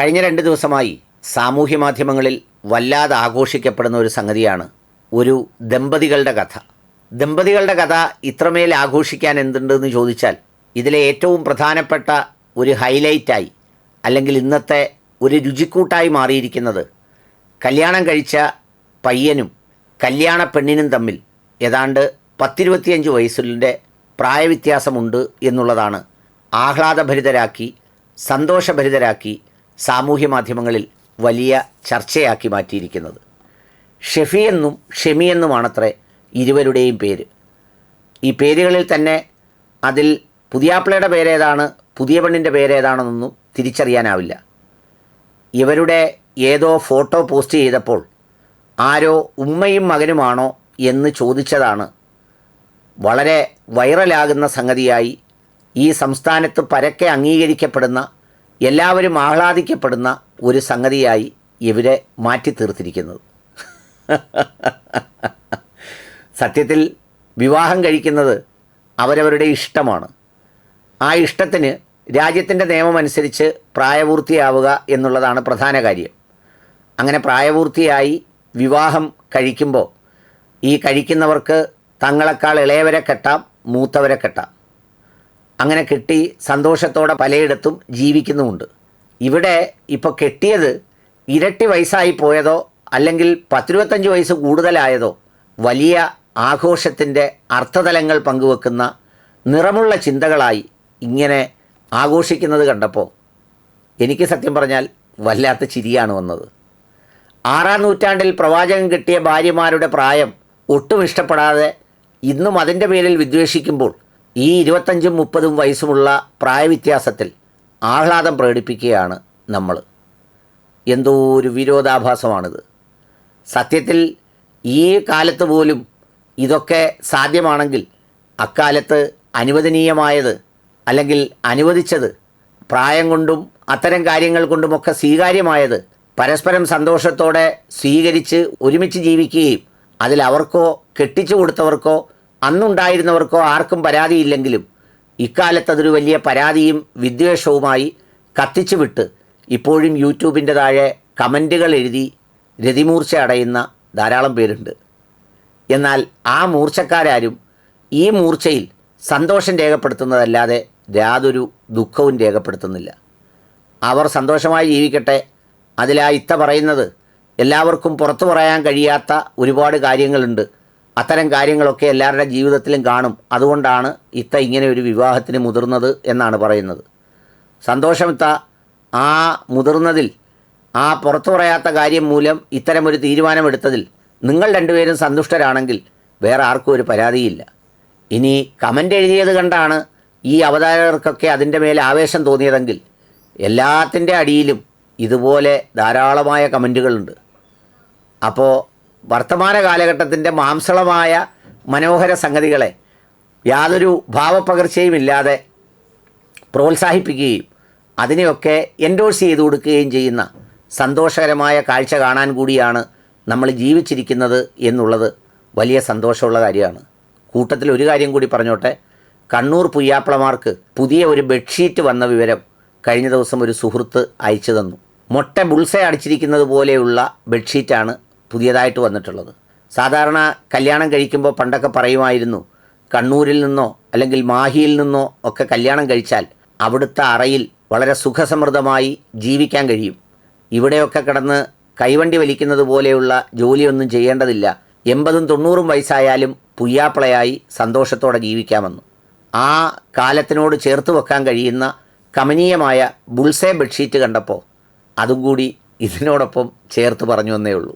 കഴിഞ്ഞ രണ്ട് ദിവസമായി സാമൂഹ്യ മാധ്യമങ്ങളിൽ വല്ലാതെ ആഘോഷിക്കപ്പെടുന്ന ഒരു സംഗതിയാണ് ഒരു ദമ്പതികളുടെ കഥ. ദമ്പതികളുടെ കഥ ഇത്രമേൽ ആഘോഷിക്കാൻ എന്തുണ്ടെന്ന് ചോദിച്ചാൽ ഇതിലെ ഏറ്റവും പ്രധാനപ്പെട്ട ഒരു ഹൈലൈറ്റായി അല്ലെങ്കിൽ ഇന്നത്തെ ഒരു രുചിക്കൂട്ടായി മാറിയിരിക്കുന്നത് കല്യാണം കഴിച്ച പയ്യനും കല്യാണ പെണ്ണിനും തമ്മിൽ ഏതാണ്ട് പത്തിരുപത്തിയഞ്ച് വയസ്സിന്റെ പ്രായവ്യത്യാസമുണ്ട് എന്നുള്ളതാണ് ആഹ്ലാദഭരിതരാക്കി സന്തോഷഭരിതരാക്കി സാമൂഹ്യ മാധ്യമങ്ങളിൽ വലിയ ചർച്ചയാക്കി മാറ്റിയിരിക്കുന്നത്. ഷെഫി എന്നും ഷെമി എന്നുമാണത്രേ ഇരുവരുടെയും പേര്. ഈ പേരുകളിൽ തന്നെ അതിൽ പുതിയാപ്പിളയുടെ പേരേതാണ് പുതിയ പെണ്ണിന്റെ പേരേതാണെന്നൊന്നും തിരിച്ചറിയാനാവില്ല. ഇവരുടെ ഏതോ ഫോട്ടോ പോസ്റ്റ് ചെയ്തപ്പോൾ ആരോ ഉമ്മയും മകനുമാണോ എന്ന് ചോദിച്ചതാണ്. വളരെ വൈറലാകുന്ന സംഗതിയായി ഈ സംസ്ഥാനത്ത് പരക്കെ അംഗീകരിക്കപ്പെടുന്ന എല്ലാവരും ആഹ്ലാദിക്കപ്പെടുന്ന ഒരു സംഗതിയായി ഇവരെ മാറ്റി തീർത്തിരിക്കുന്നത്. സത്യത്തിൽ വിവാഹം കഴിക്കുന്നത് അവരവരുടെ ഇഷ്ടമാണ്. ആ ഇഷ്ടത്തിന് രാജ്യത്തിന്റെ നിയമമനുസരിച്ച് പ്രായപൂർത്തിയാവുക എന്നുള്ളതാണ് പ്രധാന കാര്യം. അങ്ങനെ പ്രായപൂർത്തിയായി വിവാഹം കഴിക്കുമ്പോൾ ഈ കഴിക്കുന്നവർക്ക് തങ്ങളെക്കാൾ ഇളയവരെ കെട്ടാം മൂത്തവരെ കെട്ടാം. അങ്ങനെ കെട്ടി സന്തോഷത്തോടെ പലയിടത്തും ജീവിക്കുന്നുമുണ്ട്. ഇവിടെ ഇപ്പോൾ കെട്ടിയത് ഇരട്ടി വയസ്സായി പോയതോ അല്ലെങ്കിൽ പത്തിരുപത്തഞ്ച് വയസ്സ് കൂടുതലായതോ വലിയ ആഘോഷത്തിന്റെ അർത്ഥതലങ്ങൾ പങ്കുവെക്കുന്ന നിറമുള്ള ചിന്തകളായി ഇങ്ങനെ ആഘോഷിക്കുന്നത് കണ്ടപ്പോൾ എനിക്ക് സത്യം പറഞ്ഞാൽ വല്ലാത്ത ചിരിയാണ് വന്നത്. ആറാം നൂറ്റാണ്ടിൽ പ്രവാചകൻ കിട്ടിയ ഭാര്യമാരുടെ പ്രായം ഒട്ടും ഇഷ്ടപ്പെടാതെ ഇന്നും അതിന്റെ പേരിൽ വിദ്വേഷിക്കുമ്പോൾ ഈ ഇരുപത്തഞ്ചും മുപ്പതും വയസ്സുമുള്ള പ്രായവ്യത്യാസത്തിൽ ആഹ്ലാദം പ്രകടിപ്പിക്കുകയാണ് നമ്മൾ. എന്തോ ഒരു വിരോധാഭാസമാണിത്. സത്യത്തിൽ ഈ കാലത്ത് പോലും ഇതൊക്കെ സാധ്യമാണെങ്കിൽ അക്കാലത്ത് അനുവദനീയമായത് അല്ലെങ്കിൽ അനുവദിച്ചത് പ്രായം കൊണ്ടും അത്തരം കാര്യങ്ങൾ കൊണ്ടുമൊക്കെ സ്വീകാര്യമായത് പരസ്പരം സന്തോഷത്തോടെ സ്വീകരിച്ച് ഒരുമിച്ച് ജീവിക്കുകയും അതിൽ അവർക്കോ കെട്ടിച്ചു കൊടുത്തവർക്കോ അന്നുണ്ടായിരുന്നവർക്കോ ആർക്കും പരാതിയില്ലെങ്കിലും ഇക്കാലത്ത് അതൊരു വലിയ പരാതിയും വിദ്വേഷവുമായി കത്തിച്ചു വിട്ട് ഇപ്പോഴും യൂട്യൂബിന്റെ താഴെ കമന്റുകൾ എഴുതി രതിമൂർച്ച അടയുന്ന ധാരാളം പേരുണ്ട്. എന്നാൽ ആ മൂർച്ചക്കാരാരും ഈ മൂർച്ചയിൽ സന്തോഷം രേഖപ്പെടുത്തുന്നതല്ലാതെ യാതൊരു ദുഃഖവും രേഖപ്പെടുത്തുന്നില്ല. അവർ സന്തോഷമായി ജീവിക്കട്ടെ. അതിലാ ഇത്ത പറയുന്നത് എല്ലാവർക്കും പുറത്തു പറയാൻ കഴിയാത്ത ഒരുപാട് കാര്യങ്ങളുണ്ട്. അത്തരം കാര്യങ്ങളൊക്കെ എല്ലാവരുടെ ജീവിതത്തിലും കാണും. അതുകൊണ്ടാണ് ഇത്ത ഇങ്ങനെ ഒരു വിവാഹത്തിന് മുതിർന്നത് എന്നാണ് പറയുന്നത്. സന്തോഷമിത്ത ആ മുതിർന്നതിൽ ആ പുറത്തു പറയാത്ത കാര്യം മൂലം ഇത്തരമൊരു തീരുമാനമെടുത്തതിൽ നിങ്ങൾ രണ്ടുപേരും സന്തുഷ്ടരാണെങ്കിൽ വേറെ ആർക്കും ഒരു പരാതിയില്ല. ഇനി കമന്റ് എഴുതിയത് കണ്ടാണ് ഈ അവതാരകർക്കൊക്കെ അതിന്റെ മേൽ ആവേശം തോന്നിയതെങ്കിൽ എല്ലാത്തിന്റെ അടിയിലും ഇതുപോലെ ധാരാളമായ കമന്റുകളുണ്ട് അപ്പോൾ വർത്തമാന കാലഘട്ടത്തിന്റെ മാംസളമായ മനോഹര സംഗതികളെ യാതൊരു ഭാവപ്പകർച്ചയും ഇല്ലാതെ പ്രോത്സാഹിപ്പിക്കുകയും അതിനെയൊക്കെ എൻഡോഴ്സ് ചെയ്തു കൊടുക്കുകയും ചെയ്യുന്ന സന്തോഷകരമായ കാഴ്ച കാണാൻ കൂടിയാണ് നമ്മൾ ജീവിച്ചിരിക്കുന്നത് എന്നുള്ളത് വലിയ സന്തോഷമുള്ള കാര്യമാണ്. കൂട്ടത്തിൽ ഒരു കാര്യം കൂടി പറഞ്ഞോട്ടെ. കണ്ണൂർ പുയ്യാപ്പിളമാർക്ക് പുതിയ ഒരു ബെഡ്ഷീറ്റ് വന്ന വിവരം കഴിഞ്ഞ ദിവസം ഒരു സുഹൃത്ത് അയച്ചു തന്നു. മൊട്ട ബുൾസ അടിച്ചിരിക്കുന്നത് പോലെയുള്ള ബെഡ്ഷീറ്റാണ് പുതിയതായിട്ട് വന്നിട്ടുള്ളത്. സാധാരണ കല്യാണം കഴിക്കുമ്പോൾ പണ്ടൊക്കെ പറയുമായിരുന്നു കണ്ണൂരിൽ നിന്നോ അല്ലെങ്കിൽ മാഹിയിൽ നിന്നോ ഒക്കെ കല്യാണം കഴിച്ചാൽ അവിടുത്തെ അറയിൽ വളരെ സുഖസമൃദ്ധമായി ജീവിക്കാൻ കഴിയും. ഇവിടെയൊക്കെ കിടന്ന് കൈവണ്ടി വലിക്കുന്നത് പോലെയുള്ള ജോലിയൊന്നും ചെയ്യേണ്ടതില്ല. എൺപതും തൊണ്ണൂറും വയസ്സായാലും പുയ്യാപ്പിളയായി സന്തോഷത്തോടെ ജീവിക്കാമെന്ന് ആ കാലത്തിനോട് ചേർത്ത് വെക്കാൻ കഴിയുന്ന കമനീയമായ ബുൾസേ ബെഡ്ഷീറ്റ് കണ്ടപ്പോൾ അതും കൂടി ഇതിനോടൊപ്പം ചേർത്ത് പറഞ്ഞു എന്നേ ഉള്ളൂ.